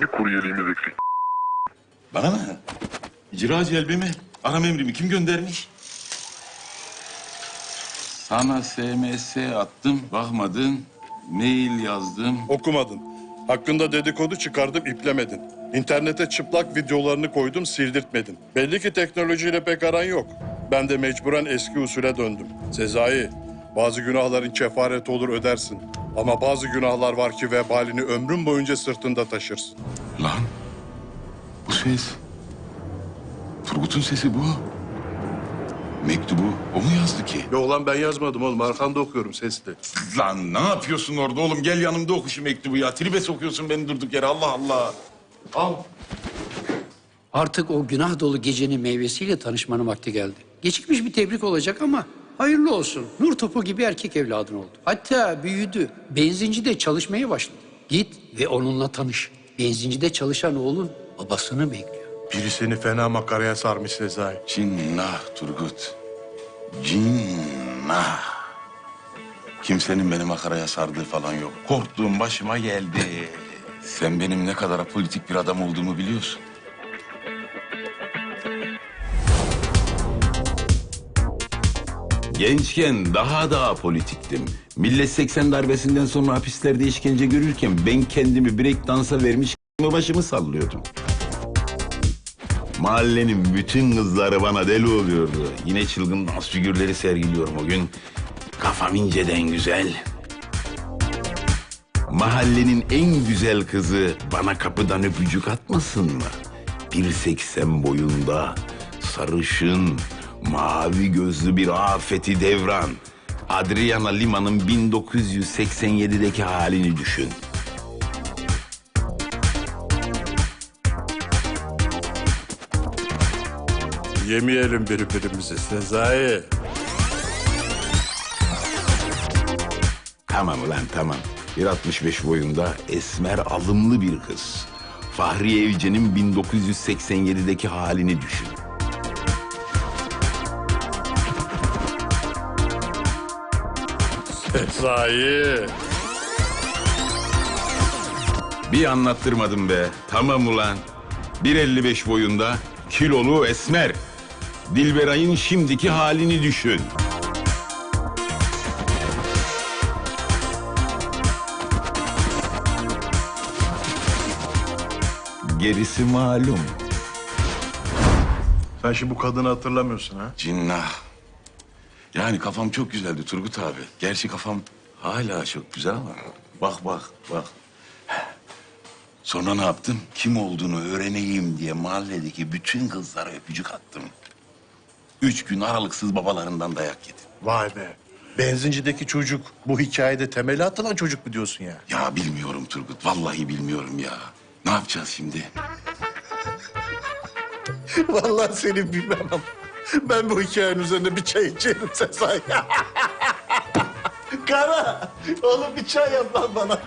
Bir kuryeliğimiz eksik. Bana mı? İcra celbimi, aram emrimi kim göndermiş? Sana SMS attım, bakmadın. Mail yazdım. Okumadın. Hakkında dedikodu çıkardım, iplemedin. İnternete çıplak videolarını koydum, sildirtmedin. Belli ki teknolojiyle pek aran yok. Ben de mecburen eski usule döndüm. Sezai, bazı günahların kefaret olur ödersin. Ama bazı günahlar var ki vebalini ömrün boyunca sırtında taşırsın. Lan, bu ses. Turgut'un sesi bu. Mektubu o mu yazdı ki? Yok lan ben yazmadım oğlum, arkanda okuyorum sesli. Lan ne yapıyorsun orada oğlum? Gel yanımda oku şu mektubu ya. Tribe sokuyorsun beni durduk yere. Allah Allah. Al. Artık o günah dolu gecenin meyvesiyle tanışmanın vakti geldi. Gecikmiş bir tebrik olacak ama hayırlı olsun. Nur topu gibi erkek evladın oldu. Hatta büyüdü. Benzincide çalışmaya başladı. Git ve onunla tanış. Benzincide çalışan oğlun babasını bekliyor. Biri seni fena makaraya sarmış Sezai. Cinnah Turgut. Cinnah. Kimsenin beni makaraya sardığı falan yok. Korktuğum başıma geldi. Sen benim ne kadar politik bir adam olduğumu biliyorsun. Gençken daha da politiktim. Millet 80 darbesinden sonra hapislerde işkence görürken ben kendimi break dansa vermiş başımı sallıyordum. Mahallenin bütün kızları bana deli oluyordu. Yine çılgın dans figürleri sergiliyorum o gün. Kafam inceden güzel. Mahallenin en güzel kızı bana kapıdan öpücük atmasın mı? 1.80 boyunda, sarışın, mavi gözlü bir afeti devran. Adriana Lima'nın 1987'deki halini düşün. Yemeyelim birbirimizi Sezai. Tamam ulan tamam. 1.65 boyunda esmer alımlı bir kız. Fahriye Evcen'in 1987'deki halini düşün. Sezai. Bir anlattırmadım be. Tamam ulan. 1.55 boyunda kilolu esmer. Dilberay'ın şimdiki halini düşün. Gerisi malum. Sen şimdi bu kadını hatırlamıyorsun ha? Cinnah. Yani kafam çok güzeldi Turgut abi. Gerçi kafam hala çok güzel ama bak bak bak. Sonra ne yaptım? Kim olduğunu öğreneyim diye mahalledeki bütün kızlara öpücük attım. Üç gün aralıksız babalarından dayak yedim. Vay be. Benzincideki çocuk bu hikayede temeli atılan çocuk mu diyorsun ya? Ya bilmiyorum Turgut. Vallahi bilmiyorum ya. Ne yapacağız şimdi? Vallahi seni bilmem ama ben bu hikayenin üzerine bir çay içerim Sezai. Kara, oğlum bir çay yap lan bana.